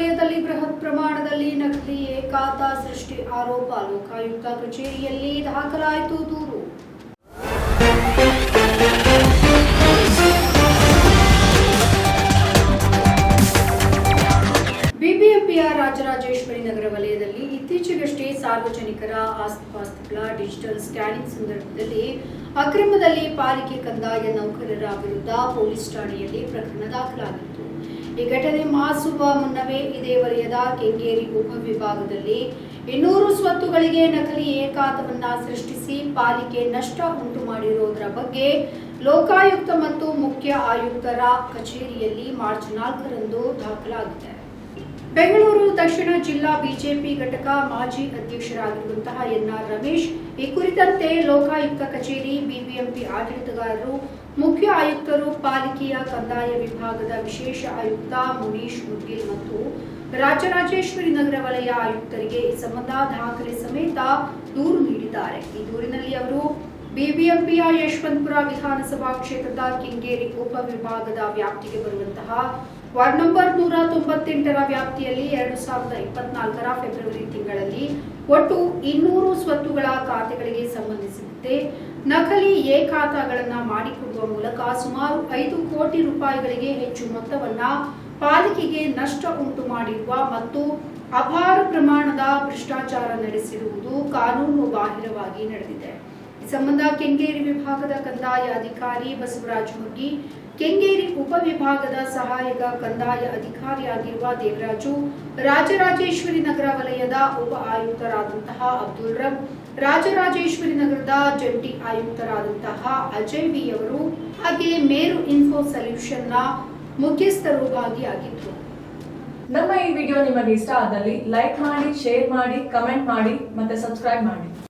ವಲಯದಲ್ಲಿ ಬೃಹತ್ ಪ್ರಮಾಣದಲ್ಲಿ ನಕಲಿ ಏಕಾತ ಸೃಷ್ಟಿ ಆರೋಪ ಲೋಕಾಯುಕ್ತ ಕಚೇರಿಯಲ್ಲಿ ದಾಖಲಾಯಿತು ದೂರು. ಬಿಬಿಎಂಪಿಯ ರಾಜರಾಜೇಶ್ವರಿ ನಗರ ವಲಯದಲ್ಲಿ ಇತ್ತೀಚೆಗಷ್ಟೇ ಸಾರ್ವಜನಿಕರ ಆಸ್ತಿಪಾಸ್ತಿಗಳ ಡಿಜಿಟಲ್ ಸ್ಕ್ಯಾನಿಂಗ್ ಸಂದರ್ಭದಲ್ಲಿ ಅಕ್ರಮದಲ್ಲಿ ಪಾಲಿಕೆ ಕಂದಾಯ ನೌಕರರ ವಿರುದ್ಧ ಪೊಲೀಸ್ ಠಾಣೆಯಲ್ಲಿ ಪ್ರಕರಣ ದಾಖಲಾಗಿತ್ತು. ಈ ಘಟನೆ ಮಾಸುವ ಮುನ್ನವೇ ಇದೇ ವಲಯದ ಕೆಂಗೇರಿ ಉಪವಿಭಾಗದಲ್ಲಿ ಇನ್ನೂರು ಸ್ವತ್ತುಗಳಿಗೆ ನಕಲಿ ಏಕಾತವನ್ನ ಸೃಷ್ಟಿಸಿ ಪಾಲಿಕೆ ನಷ್ಟ ಉಂಟು ಮಾಡಿರುವುದರ ಬಗ್ಗೆ ಲೋಕಾಯುಕ್ತ ಮತ್ತು ಮುಖ್ಯ ಆಯುಕ್ತರ ಕಚೇರಿಯಲ್ಲಿ ಮಾರ್ಚ್ ನಾಲ್ಕರಂದು ದಾಖಲಾಗಿದೆ. ಬೆಂಗಳೂರು, ದಕ್ಷಿಣ ಜಿಲ್ಲಾ ಬಿಜೆಪಿ ಘಟಕ ಮಾಜಿ ಅಧ್ಯಕ್ಷರಾಗಿರುವಂತಹ ಎನ್ಆರ್ ರಮೇಶ್, ಈ ಕುರಿತಂತೆ ಲೋಕಾಯುಕ್ತ ಕಚೇರಿ ಬಿಬಿಎಂಪಿ ಆಡಳಿತಗಾರರು ಆಯುಕ್ತರು ಪಾಲಿಕೆಯ ಕಂದಾಯ ವಿಭಾಗದ ವಿಶೇಷ ಆಯುಕ್ತ ಮುನೀಶ್ ಮುದ್ಗಿಲ್ ಮತ್ತು ರಾಜರಾಜೇಶ್ವರಿ ನಗರ ವಲಯ ಆಯುಕ್ತರಿಗೆ ಈ ಸಂಬಂಧ ದಾಖಲೆ ಸಮೇತ ದೂರು ನೀಡಿದ್ದಾರೆ. ಈ ದೂರಿನಲ್ಲಿ ಅವರು ಬಿಬಿಎಂಪಿಯ ಯಶವಂತಪುರ ವಿಧಾನಸಭಾ ಕ್ಷೇತ್ರದ ಕೆಂಗೇರಿ ಉಪವಿಭಾಗದ ವ್ಯಾಪ್ತಿಗೆ ಬರುವಂತಹ ವಾರ್ಡ್ ನಂಬರ್ ನೂರ ತೊಂಬತ್ತೆಂಟರ ವ್ಯಾಪ್ತಿಯಲ್ಲಿ ಎರಡು ಸಾವಿರದ ಇಪ್ಪತ್ನಾಲ್ಕರ ಫೆಬ್ರವರಿ ತಿಂಗಳಲ್ಲಿ ಒಟ್ಟು ಇನ್ನೂರು ಸ್ವತ್ತುಗಳ ಖಾತೆಗಳಿಗೆ ಸಂಬಂಧಿಸಿದಂತೆ ನಕಲಿ ಎ ಖಾತಾಗಳನ್ನ ಮಾಡಿಕೊಡುವ ಮೂಲಕ ಸುಮಾರು ಐದು ಕೋಟಿ ರೂಪಾಯಿಗಳಿಗೆ ಹೆಚ್ಚು ಮೊತ್ತವನ್ನ ಪಾಲಿಕೆಗೆ ನಷ್ಟ ಉಂಟು ಮಾಡಿರುವ ಮತ್ತು ಅಪಾರ ಪ್ರಮಾಣದ ಭ್ರಷ್ಟಾಚಾರ ನಡೆಸಿರುವುದು ಕಾನೂನು ಬಾಹಿರವಾಗಿ ನಡೆದಿದೆ. ಸಂಬಂಧ ಕೆಂಗೇರಿ ವಿಭಾಗದ ಕಂದಾಯ ಅಧಿಕಾರಿ ಬಸವರಾಜ ಹುಗ್ಗಿ ಕೆಂಗೇರಿ ಉಪವಿಭಾಗದ ಸಹಾಯಕ ಕಂದಾಯ ಅಧಿಕಾರಿಯಾಗಿರುವ ದೇವರಾಜು, ರಾಜರಾಜೇಶ್ವರಿ ನಗರ ವಲಯದ ಉಪ ಆಯುಕ್ತರಾದಂತಹ ಅಬ್ದುಲ್ ರಬ್, ರಾಜರಾಜೇಶ್ವರಿ ನಗರದ ಜಂಟಿ ಆಯುಕ್ತರಾದಂತಹ ಅಜಯ್ ವಿ ಅವರು ಹಾಗೆ ಮೇರು ಇನ್ಫೋ ಸೊಲ್ಯೂಷನ್ನ ಮುಖ್ಯಸ್ಥರು ಭಾಗಿಯಾಗಿದ್ದರು ನಮ್ಮ ಈ ವಿಡಿಯೋ ನಿಮಗೆ ಇಷ್ಟ ಆದಲ್ಲಿ ಲೈಕ್ ಮಾಡಿ ಶೇರ್ ಮಾಡಿ ಕಮೆಂಟ್ ಮಾಡಿ ಮತ್ತೆ ಸಬ್ಸ್ಕ್ರೈಬ್ ಮಾಡಿ.